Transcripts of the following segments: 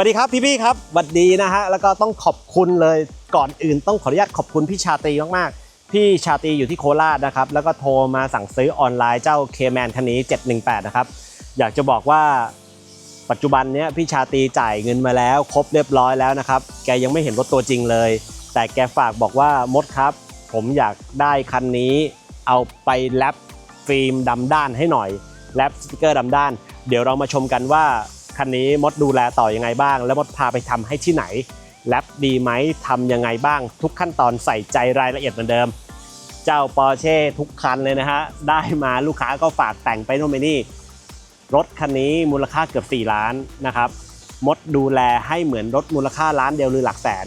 วัสดีครับพี่พี่ครับสวัสดีนะฮะแล้วก็ต้องขอบคุณเลยก่อนอื่น ต้องขออนุญาตขอบคุณพี่ชาตรีมากๆ พี่ชาตรีอยู่ที่โคราชนะครับแล้วก็โทรมาสั่งซื้อออนไลน์เจ้าเคแมนคันนี้ 718 นะครับ อยากจะบอกว่าปัจจุบันเนี้ยพี่ชาตรีจ่ายเงินมาแล้วครบเรียบร้อยแล้วนะครับ แกยังไม่เห็นรถตัวจริงเลย แต่แกฝากบอกว่ามดครับ ผมอยากได้คันนี้เอาไปแลปฟิล์มดำด้านให้หน่อยแลปสติกเกอร์ดำด้าน เดี๋ยวเรามาชมกันว่า คันนี้มดดูแลต่อยังไงบ้าง แล้วมดพาไปทำให้ที่ไหนแลปดีไหมทำยังไงบ้าง ทุกขั้นตอนใส่ใจรายละเอียดเหมือนเดิม เจ้าปอร์เช่ทุกคันเลยนะฮะ ได้มาลูกค้าก็ฝากแต่งไปโน่นไปนี่ รถคันนี้มูลค่าเกือบ 4 ล้านนะครับมดดูแลให้เหมือนรถมูลค่าล้านเดียวหรือหลักแสน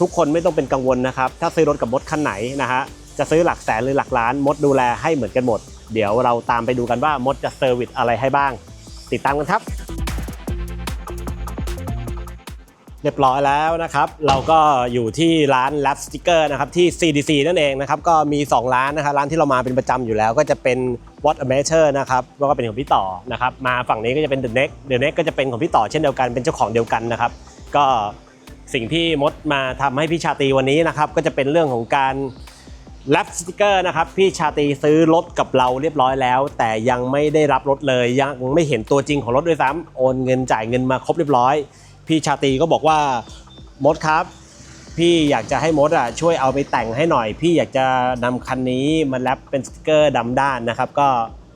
ทุกคนไม่ต้องเป็นกังวลนะครับ ถ้าซื้อรถกับมดคันไหนนะฮะจะซื้อหลักแสนหรือหลักล้าน มดดูแลให้เหมือนกันหมด เดี๋ยวเราตามไปดูกันว่ามดจะเซอร์วิสอะไรให้บ้าง ติดตามกันครับ เรียบร้อยแล้วนะครับ เราก็อยู่ที่ร้าน Lab Sticker นะครับที่ CDC นั่นเองนะครับ ก็มี 2 ร้านนะครับ ร้านที่เรามาเป็นประจำอยู่แล้ว ก็จะเป็น What a Matter นะครับแล้วก็เป็นของพี่ต่อนะครับ มาฝั่งนี้ก็จะเป็น The Next The Next ก็จะเป็นของพี่ต่อเช่นเดียวกันเป็นเจ้าของเดียวกันนะครับ ก็สิ่งที่มดมาทำให้พี่ชาตีวันนี้นะครับ ก็จะเป็นเรื่องของการแลปสติกเกอร์นะครับพี่ชาตีซื้อรถกับเราเรียบร้อยแล้ว แต่ยังไม่ได้รับรถเลยยังไม่เห็นตัวจริงของรถด้วยซ้ำโอนเงินจ่ายเงินมาครบเรียบร้อย พี่ชาตรีก็บอกว่ามดครับ พี่อยากจะให้มดอะช่วยเอาไปแต่งให้หน่อย พี่อยากจะนำคันนี้มาแลปเป็นสติกเกอร์ดำด้านนะครับ ก็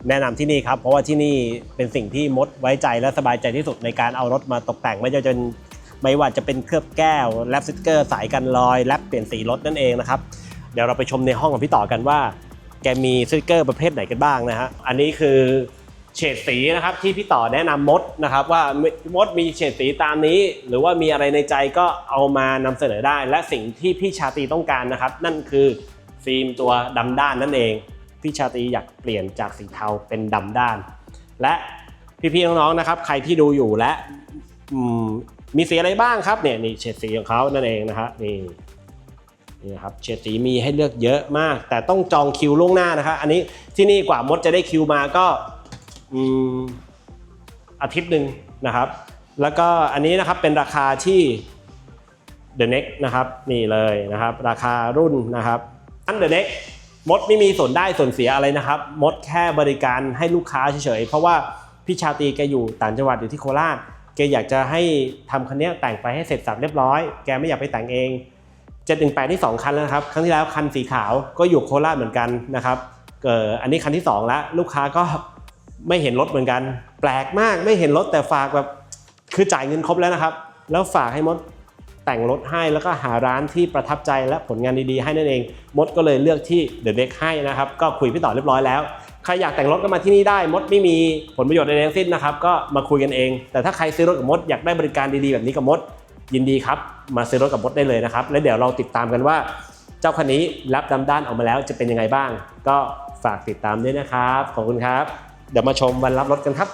แนะนำที่นี่ครับ เพราะว่าที่นี่เป็นสิ่งที่มดไว้ใจและสบายใจที่สุดในการเอารถมาตกแต่งไม่ว่าจะเป็นไม่ว่าจะเป็นเคลือบแก้วแลปสติกเกอร์สายกันรอยแลปเปลี่ยนสีรถนั่นเองนะครับเดี๋ยวเราไปชมในห้องของพี่ต่อกันว่า แกมีสติกเกอร์ประเภทไหนกันบ้างนะฮะอันนี้คือ เฉดสีนะครับที่พี่ต่อแนะนำมดนะครับว่ามดมีเฉดสีตามนี้ หรือว่ามีอะไรในใจก็เอามานำเสนอได้ และสิ่งที่พี่ชาตรีต้องการนะครับ นั่นคือฟิล์มตัวดำด้านนั่นเอง พี่ชาตรีอยากเปลี่ยนจากสีเทาเป็นดำด้าน และพี่ๆน้องๆนะครับ ใครที่ดูอยู่และมมีสีอะไรบ้างครับเนี่ยนี่เฉดสีของเขานั่นเองนะฮะนี่นี่ครับเฉดสีมีให้เลือกเยอะมาก แต่ต้องจองคิวล่วงหน้านะครับอันนี้ที่นี่กว่ามดจะได้คิวมาก็ อาทิตย์หนึ่งนะครับ แล้วก็อันนี้นะครับเป็นราคาที่ The Next นะครับนี่เลยนะครับ ราคารุ่นนะครับอัน The Next มดไม่มีส่วนได้ส่วนเสียอะไรนะครับ มดแค่บริการให้ลูกค้าเฉยๆ เพราะว่าพี่ชาตีแกอยู่ต่างจังหวัดอยู่ที่โคราชแกอยากจะให้ทำคันนี้แต่งไปให้เสร็จสับเรียบร้อย แกไม่อยากไปแต่งเอง718ที่2คันแล้วครับ ครั้งที่แล้วคันสีขาวก็อยู่โคราชเหมือนกันนะครับเอออันนี้คันที่2แล้วลูกค้าก็ ไม่เห็นรถเหมือนกัน แปลกมากไม่เห็นรถแต่ฝากแบบคือจ่ายเงินครบแล้วนะครับ แล้วฝากให้มดแต่งรถให้แล้วก็หาร้านที่ประทับใจและผลงานดีๆให้นั่นเอง มดก็เลยเลือกที่เดอะเด็กให้นะครับ ก็คุยพี่ต่อเรียบร้อยแล้ว ใครอยากแต่งรถก็มาที่นี่ได้ มดไม่มีผลประโยชน์ใดๆทั้งสิ้นนะครับ ก็มาคุยกันเอง แต่ถ้าใครซื้อรถกับมดอยากได้บริการดีๆแบบนี้กับมด ยินดีครับ มาซื้อรถกับมดได้เลยนะครับ และเดี๋ยวเราติดตามกันว่า เจ้าคันนี้รับดำด้านออกมาแล้วจะเป็นยังไงบ้าง ก็ฝากติดตามด้วยนะครับ ขอบคุณครับ เดี๋ยวมาชมวันรับรถกันครับ